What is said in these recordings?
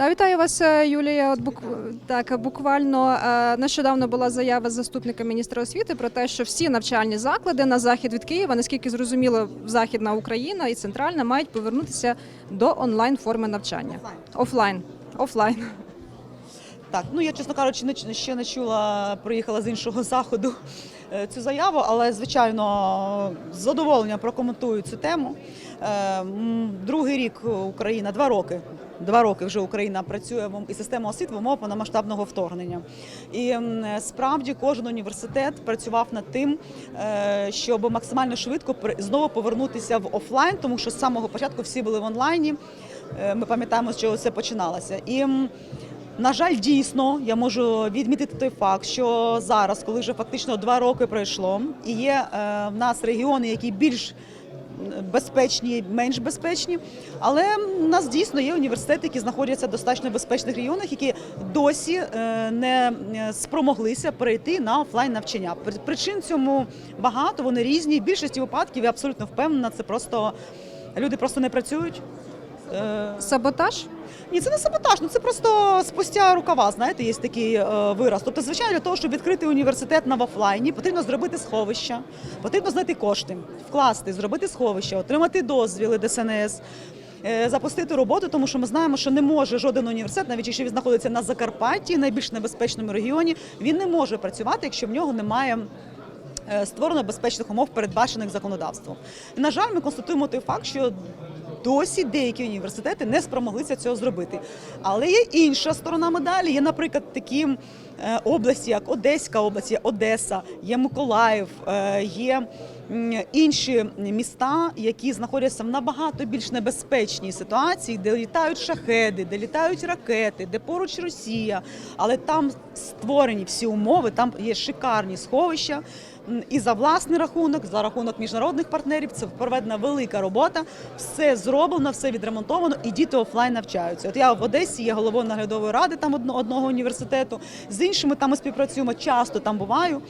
Да, вітаю вас, е, Юлія. От бук... так, буквально е, нещодавно була заява заступника міністра освіти про те, що всі навчальні заклади на захід від Києва, наскільки зрозуміло, Західна Україна і центральна мають повернутися до онлайн форми навчання. Офлайн. Офлайн. Так, ну я чесно кажучи, не ще не чула, приїхала з іншого заходу е, цю заяву, але звичайно з задоволенням прокоментую цю тему. Другий рік Україна, два роки. Два роки вже Україна працює в і система освіти в умовах повномасштабного вторгнення. І справді кожен університет працював над тим, е, щоб максимально швидко знову повернутися в офлайн, тому що з самого початку всі були в онлайні. Е, Ми пам'ятаємо, з чого це починалося. І на жаль, дійсно, я можу відмітити той факт, що зараз, коли вже фактично два роки пройшло, і є е, в нас регіони, які більш безпечні, менш безпечні, але в нас дійсно є університети, які знаходяться в достатньо безпечних регіонах, які досі е, не е, спромоглися перейти на офлайн навчання. При- Причин цьому багато, вони різні. В більшості випадків я абсолютно впевнена, це просто люди просто не працюють. Е, Саботаж? ні, це не саботаж, ну це просто спустя рукава. Знаєте, є такий е, вираз. Тобто, звичайно, для того, щоб відкрити університет на офлайні, потрібно зробити сховища, потрібно знайти кошти, вкласти, зробити сховище, отримати дозвіли ДСНС. е, Запустити роботу, тому що ми знаємо, що не може жоден університет, навіть якщо він знаходиться на Закарпатті, найбільш небезпечному регіоні, він не може працювати, якщо в нього немає е, створено безпечних умов, передбачених законодавством. На жаль, ми констатуємо той факт, що досі деякі університети не спромоглися цього зробити. Але є інша сторона медалі. Є, наприклад, такі області, як Одеська область, є Одеса, є Миколаїв, е, є інші міста, які знаходяться в набагато більш небезпечній ситуації, де літають шахеди, де літають ракети, де поруч Росія, але там створені всі умови, там є шикарні сховища. І за власний рахунок, за рахунок міжнародних партнерів, це проведена велика робота. Все зроблено, все відремонтовано, і діти офлайн навчаються. От я в Одесі є головою наглядової ради там одного університету. З іншими там ми співпрацюємо. Часто там буваю.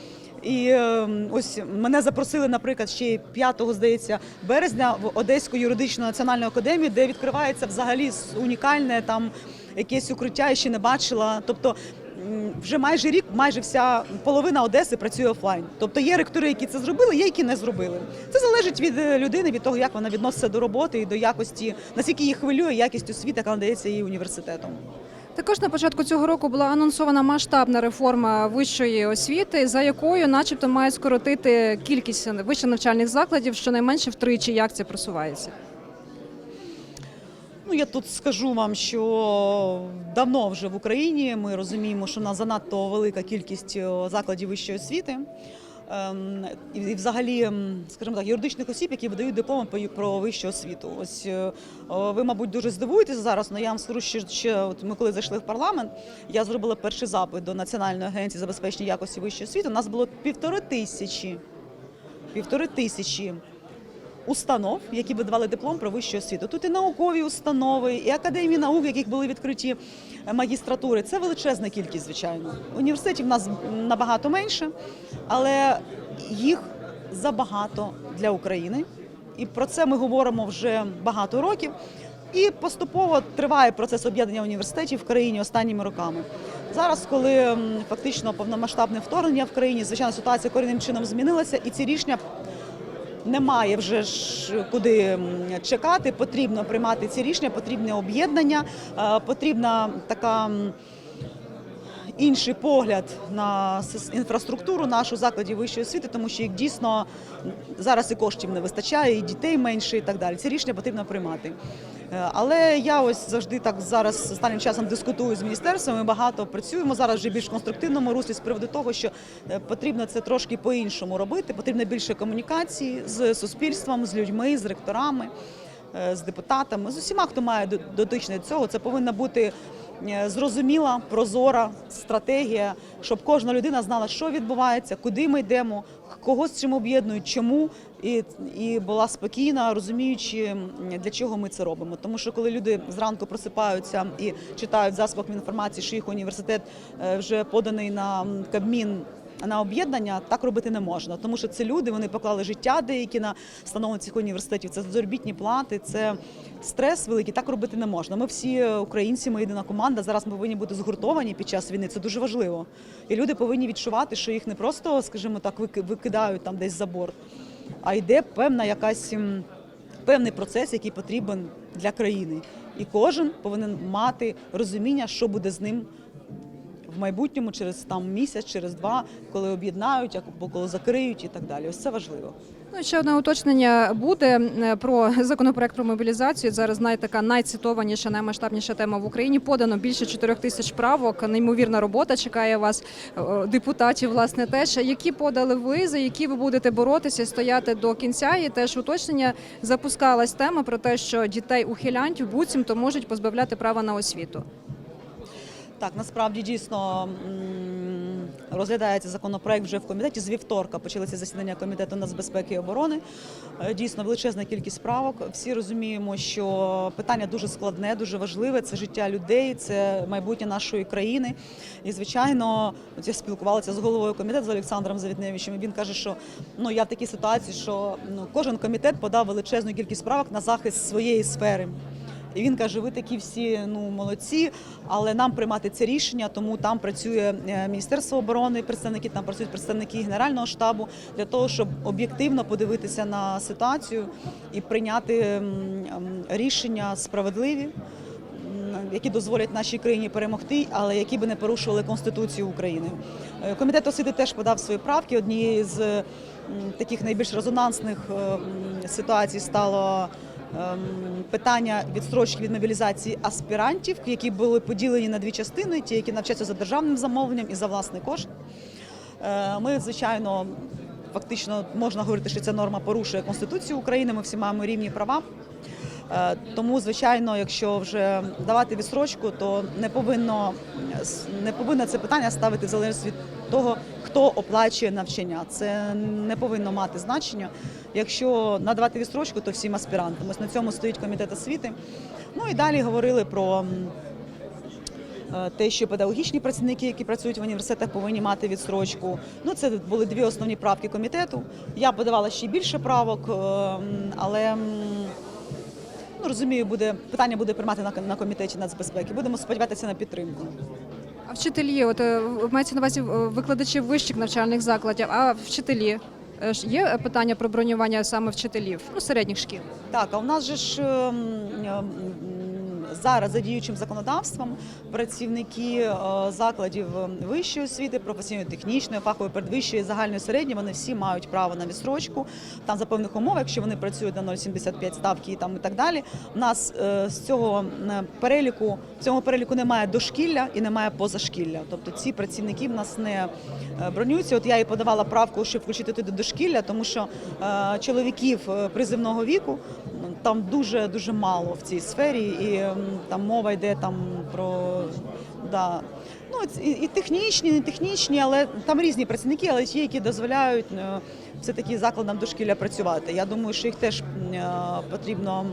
І е, ось мене запросили, наприклад, ще 5, здається, березня в Одеську юридичну національну академію, де відкривається взагалі унікальне там якесь укриття, я ще не бачила. Тобто вже майже рік, майже вся половина Одеси працює офлайн. Тобто є ректори, які це зробили, є які не зробили. Це залежить від е, людини, від того, як вона відноситься до роботи і до якості, наскільки її хвилює якість освіти, яка надається її університетом. Також на початку цього року була анонсована масштабна реформа вищої освіти, за якою, начебто, мають скоротити кількість вищих навчальних закладів щонайменше втричі. Як це просувається? Ну я тут скажу вам, що давно вже в Україні ми розуміємо, що у нас занадто велика кількість закладів вищої освіти. Ем, І взагалі, ем, скажімо так, юридичних осіб, які видають дипломи про вищу освіту. Ось е, ви, мабуть, дуже здивуєтеся зараз, але я вам скажу, що ще от ми коли зайшли в парламент, я зробила перший запит до Національної агенції забезпечення якості вищої освіти. У нас було півтори тисячі, півтори тисячі установ, які видавали диплом про вищу освіту. Тут і наукові установи, і академії наук, яких були відкриті е, магістратури. Це величезна кількість, звичайно. Університетів в нас набагато менше, але їх забагато для України. І про це ми говоримо вже багато років. І поступово триває процес об'єднання університетів в країні останніми роками. Зараз, коли фактично повномасштабне вторгнення в країні, звичайно, ситуація корінним чином змінилася, і ці рішення немає вже ж куди чекати. Потрібно приймати ці рішення, потрібне об'єднання, е, потрібна така. Інший погляд на інфраструктуру нашу закладів вищої освіти, тому що їх дійсно зараз і коштів не вистачає, і дітей менше, і так далі. Ці рішення потрібно приймати. Е, Але я ось завжди так зараз останнім часом дискутую з міністерством. Ми багато працюємо зараз вже більш конструктивному руслі з приводу того, що е, потрібно це трошки по-іншому робити. Потрібно більше комунікації з суспільством, з людьми, з ректорами, з депутатами, з усіма, хто має дотичне до цього. Це повинна бути е, зрозуміла, прозора стратегія, щоб кожна людина знала, що відбувається, куди ми йдемо, кого з чим об'єднують, чому, і, і була спокійна, розуміючи, для чого ми це робимо. Тому що коли люди зранку просипаються і читають засобах інформації, що їх університет е, вже поданий на Кабмін на об'єднання, так робити не можна, тому що це люди, вони поклали життя деякі на становлення цих університетів. Це заробітні плати, це стрес великий. Так робити не можна. Ми всі українці, ми єдина команда. Зараз ми повинні бути згуртовані під час війни. Це дуже важливо. І люди повинні відчувати, що їх не просто, скажімо так, вики- викидають там десь за борт, а йде певна якась. Певний процес, який потрібен для країни, і кожен повинен мати розуміння, що буде з ним в майбутньому, через там місяць, через два, коли об'єднають, або коли закриють і так далі. Ось це важливо. Ну, ще одне уточнення буде е, про законопроект про мобілізацію. Зараз така найцитованіша, наймасштабніша тема в Україні. Подано більше 4 тисяч правок. Неймовірна робота чекає вас, е, депутатів, власне, теж. Які подали ви, за які ви будете боротися, стояти до кінця? І теж уточнення запускалась тема про те, що дітей ухилянтів буцімто можуть позбавляти права на освіту. Так, насправді дійсно розглядається законопроект вже в комітеті. З вівторка почалися засідання комітету нацбезпеки і оборони. Е, Дійсно, величезна кількість правок. Всі розуміємо, що питання дуже складне, дуже важливе. Це життя людей, це майбутнє нашої країни. І звичайно, от я спілкувалася з головою комітету з Олександром Завітневичем. Він каже, що ну я в такій ситуації, що ну кожен комітет подав величезну кількість правок на захист своєї сфери. І він каже: ви такі всі ну молодці, але нам приймати це рішення, тому там працює е, Міністерство оборони, представники там працюють представники Генерального штабу для того, щоб об'єктивно подивитися на ситуацію і прийняти рішення справедливі. Які дозволять нашій країні перемогти, але які би не порушували конституцію України. Е, Комітет освіти теж подав свої правки. Однією з таких найбільш резонансних е, ситуацій стало питання відстрочки від мобілізації аспірантів, які були поділені на дві частини: ті, які навчаються за державним замовленням і за власний кошт. Е, Ми, звичайно, фактично можна говорити, що ця норма порушує Конституцію України. Ми всі маємо рівні права. Е, Тому, звичайно, якщо вже давати відстрочку, то не повинно не повинно це питання ставити в залежності від того, хто оплачує навчання. Це не повинно мати значення. Якщо надавати відстрочку, то всім аспірантам. Ось на цьому стоїть комітет освіти. Ну і далі говорили про. е, Те, що педагогічні працівники, які працюють в університетах, повинні мати відстрочку. Ну, це були дві основні правки комітету. Я подавала ще більше правок, е, але ну, розумію, буде питання буде приймати на, на комітеті нацбезпеки. Будемо сподіватися на підтримку. А вчителі, от е, мається на увазі е, викладачі вищих навчальних закладів, а вчителі Е, є питання про бронювання саме вчителів, ну середніх шкіл. Так, а у нас же ж ем, ем, зараз за діючим законодавством працівники е, закладів вищої освіти, професійно-технічної, фахової передвищої, загальної середньої, вони всі мають право на відстрочку. Там за певних умов, якщо вони працюють на 0,75 ставки і там і так далі. У нас е, з цього е, переліку в цьому переліку немає дошкілля і немає позашкілля. Тобто ці працівники в нас не е, бронюються. От я і подавала правку, щоб включити туди дошкілля, тому що е, чоловіків е, призивного віку там дуже дуже мало в цій сфері, і там мова йде там про да. Ну, і, технічні, і не технічні, але там різні працівники, але ті, які дозволяють е, все-таки закладам дошкілля працювати. Я думаю, що їх теж е, потрібно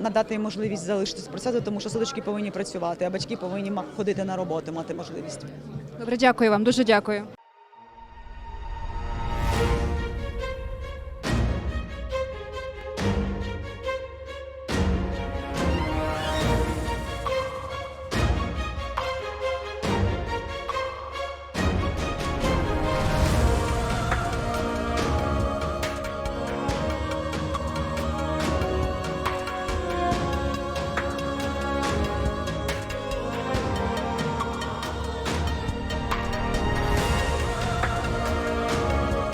надати можливість залишитися працювати, тому що садочки повинні працювати, а батьки повинні ходити на роботу, мати можливість. Добре, дякую вам, дуже дякую.